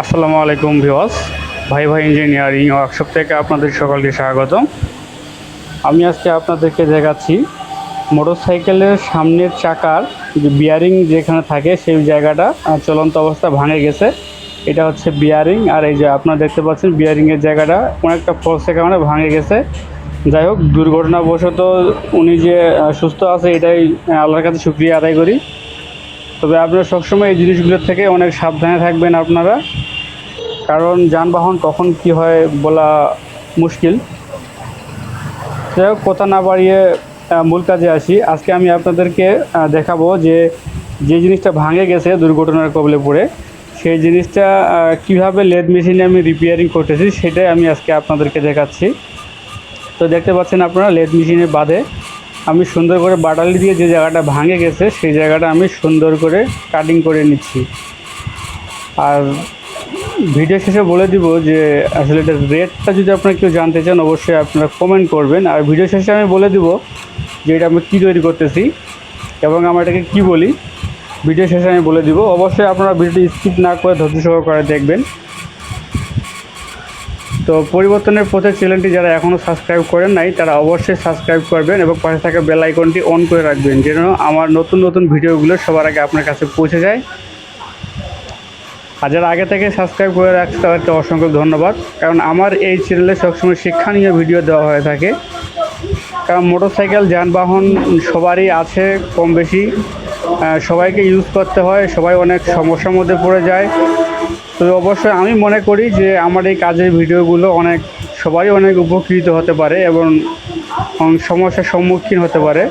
আসসালামু আলাইকুম ভিওয়াস ভাই ভাই ইঞ্জিনিয়ারিং ওয়ার্কশপ থেকে আপনাদের সকলকে স্বাগত আমি আজকে আপনাদেরকে দেখাচ্ছি মোটরসাইকেলের সামনের চাকার যে বিয়ারিং যেখানে থাকে সেই জায়গাটা চলন্ত অবস্থা ভাঙে গেছে। এটা হচ্ছে বিয়ারিং আর এই যে আপনারা দেখতে পাচ্ছেন বিয়ারিংয়ের জায়গাটা কোনো একটা কারণে ভাঙে গেছে। যাই হোক, দুর্ঘটনাবশত উনি যে সুস্থ আছে এটাই আল্লাহর কাছে শুক্রিয়া আদায় করি। তবে আপনারা সবসময় এই জিনিসগুলোর থেকে অনেক সাবধানে থাকবেন আপনারা। কারণ যানবাহন কখন কি হয় বলা মুশকিল। যাই হোক, কথা না বাড়িয়ে মূল কাজে আসি। আজকে আমি আপনাদেরকে দেখাবো যে যে জিনিসটা ভাঙে গেছে দুর্ঘটনার কবলে পড়ে, সেই জিনিসটা কীভাবে লেদ মেশিনে আমি রিপেয়ারিং করতেছি, সেটাই আমি আজকে আপনাদেরকে দেখাচ্ছি। তো দেখতে পাচ্ছেন আপনারা, লেদ মেশিনে বাদে আমি সুন্দর করে বাটালি দিয়ে যে জায়গাটা ভাঙে গেছে, সেই জায়গাটা আমি সুন্দর করে কাটিং করে নিচ্ছি। আর ভিডিও শেষে বলে দিব যে, আসলে এটার রেটটা যদি আপনারা কেউ জানতে চান, অবশ্যই আপনারা কমেন্ট করবেন। আর ভিডিও শেষে আমি বলে দিব যে, এটা আমি কী তৈরি করতেছি এবং আমরা এটাকে কী বলি। ভিডিও শেষে আমি বলে দিব। অবশ্যই আপনারা ভিডিওটি স্কিপ না করে ধৈর্য সহকারে দেখবেন। তো পরিবর্তনের পথে চ্যানেলটি যারা এখনও সাবস্ক্রাইব করেন নাই, তারা অবশ্যই সাবস্ক্রাইব করবেন এবং পাশে থাকা বেল আইকনটি অন করে রাখবেন, যেন আমার নতুন নতুন ভিডিওগুলো সবার আগে আপনার কাছে পৌঁছে যায়। আর যারা আগে থেকে সাবস্ক্রাইব করে রাখছে, তাদেরকে অসংখ্য ধন্যবাদ। কারণ আমার এই চ্যানেলে সবসময় শিক্ষণীয় ভিডিও দেওয়া হয়ে থাকে। কারণ মোটরসাইকেল যানবাহন সবারই আছে কম বেশি সবাইকে ইউজ করতে হয়, সবাই অনেক সমস্যার মধ্যে পড়ে যায়। তো অবশ্যই আমি মনে করি যে আমার এই কাজের ভিডিওগুলো অনেক সবাই অনেক উপকৃত হতে পারে এবং সমস্যার সম্মুখীন হতে পারে।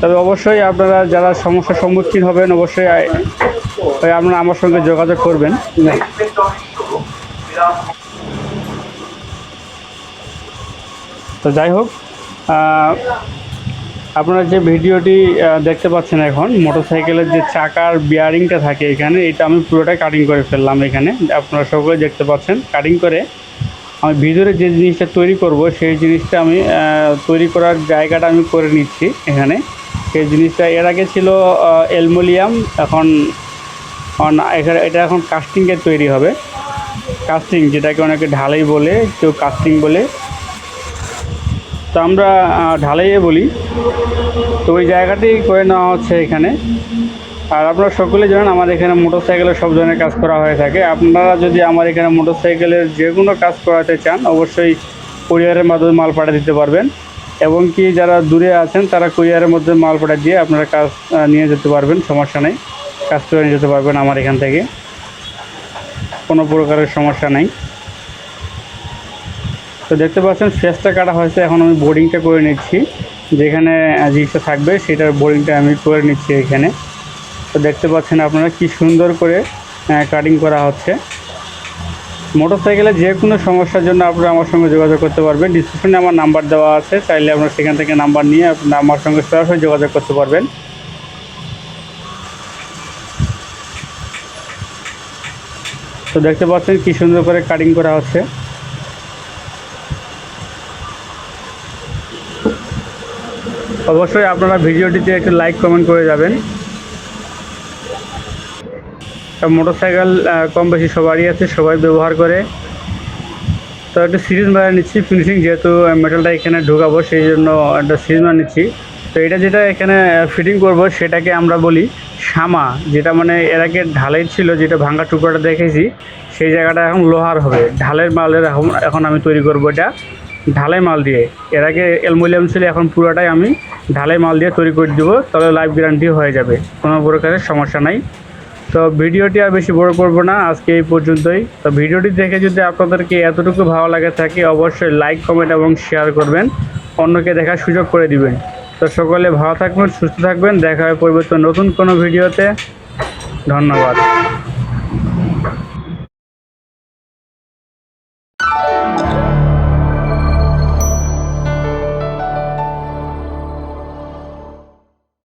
তবে অবশ্যই আপনারা যারা সমস্যার সম্মুখীন হবেন, অবশ্যই আপনারা আমার সঙ্গে যোগাযোগ করবেন। তো যাই হোক আপনারা যে ভিডিওটি দেখতে পাচ্ছেন এখন, মোটরসাইকেলের যে চাকার বিয়ারিংটা থাকে এখানে, এটা আমি পুরোটাই কাটিং করে ফেললাম এখানে। আপনারা সকলে দেখতে পাচ্ছেন কাটিং করে আমি ভিতরে যে জিনিসটা তৈরি করব, সেই জিনিসটা আমি তৈরি করার জায়গাটা আমি করে নিচ্ছি এখানে। সেই জিনিসটা এর আগে ছিল অ্যালমোনিয়াম, এখন এখানে, এটা এখন কাস্টিংয়ের তৈরি হবে। কাস্টিং যেটাকে অনেকে ঢালাই বলে, কেউ কাস্টিং বলে। তো আমরা ঢালাইয়ে বলি। তো ওই জায়গাটি করে নেওয়া হচ্ছে এখানে। আর আপনারা সকলে জানেন আমার এখানে মোটরসাইকেলের সব ধরনের কাজ করা হয়ে থাকে। আপনারা যদি আমার এখানে মোটরসাইকেলের যে কোনো কাজ করাতে চান, অবশ্যই কুরিয়ারের মাধ্যমে মাল পাঠিয়ে দিতে পারবেন। এবং কি যারা দূরে আছেন, তারা কুরিয়ারের মধ্যে মাল পাঠিয়ে দিয়ে আপনারা কাজ নিয়ে যেতে পারবেন, সমস্যা নেই। কাজ করে নিয়ে যেতে পারবেন আমার এখান থেকে। কোনো প্রকারের সমস্যা নেই। তো দেখতে পাচ্ছেন, শেষটা কাটা হয়েছে। এখন আমি বোর্ডিংটা করে নিচ্ছি। যেখানে জিনিসটা থাকবে, সেটার বোর্ডিংটা আমি করে নিচ্ছি এখানে। তো দেখতে পাচ্ছেন আপনারা কি সুন্দর করে কাটিং করা হচ্ছে। মোটরসাইকেলে যে কোনো সমস্যার জন্য আপনারা আমার সঙ্গে যোগাযোগ করতে পারবেন। ডিসক্রিপশনে আমার নাম্বার দেওয়া আছে, চাইলে আপনারা সেখান থেকে নাম্বার নিয়ে আপনারা আমার সঙ্গে সরাসরি যোগাযোগ করতে পারবেন। তো দেখতে পাচ্ছেন কি সুন্দর করে কাটিং করা হচ্ছে। অবশ্যই আপনারা ভিডিওটিতে একটু লাইক কমেন্ট করে যাবেন। মোটরসাইকেল কম বেশি সবারই আছে, সবাই ব্যবহার করে। তো একটা সিরিজ মারা নিচ্ছি ফিনিশিং যেহেতু মেটালটা এখানে ঢোকাবো, সেই জন্য একটা সিরিজ মারা নিচ্ছি। তো এটা যেটা এখানে ফিটিং করব, সেটাকে আমরা বলি শামা যেটা মানে এর আগে ঢালাই ছিল, যেটা ভাঙা টুকরোটা দেখেছি, সেই জায়গাটা এখন লোহার হবে। ঢালের মালের এখন আমি তৈরি করব এটা। ঢালাই মাল দিয়ে। এর আগে অ্যালমোনিয়াম ছিল, এখন পুরোটাই আমি ঢালাই মাল দিয়ে তৈরি করে দেবো, তাহলে লাইফ গ্যারান্টি হয়ে যাবে, কোনো প্রকারের সমস্যা নাই। তো ভিডিওটি আর বেশি বড় করব না, আজকে এই পর্যন্তই। তো ভিডিওটি দেখে যদি আপনাদেরকে এতটুকু ভালো লাগে থাকে, অবশ্যই লাইক কমেন্ট এবং শেয়ার করবেন, অন্যকে দেখার সুযোগ করে দিবেন। তো সকলে ভালো থাকবেন, সুস্থ থাকবেন, দেখা হয় পরিবর্তন নতুন কোনো ভিডিওতে। ধন্যবাদ।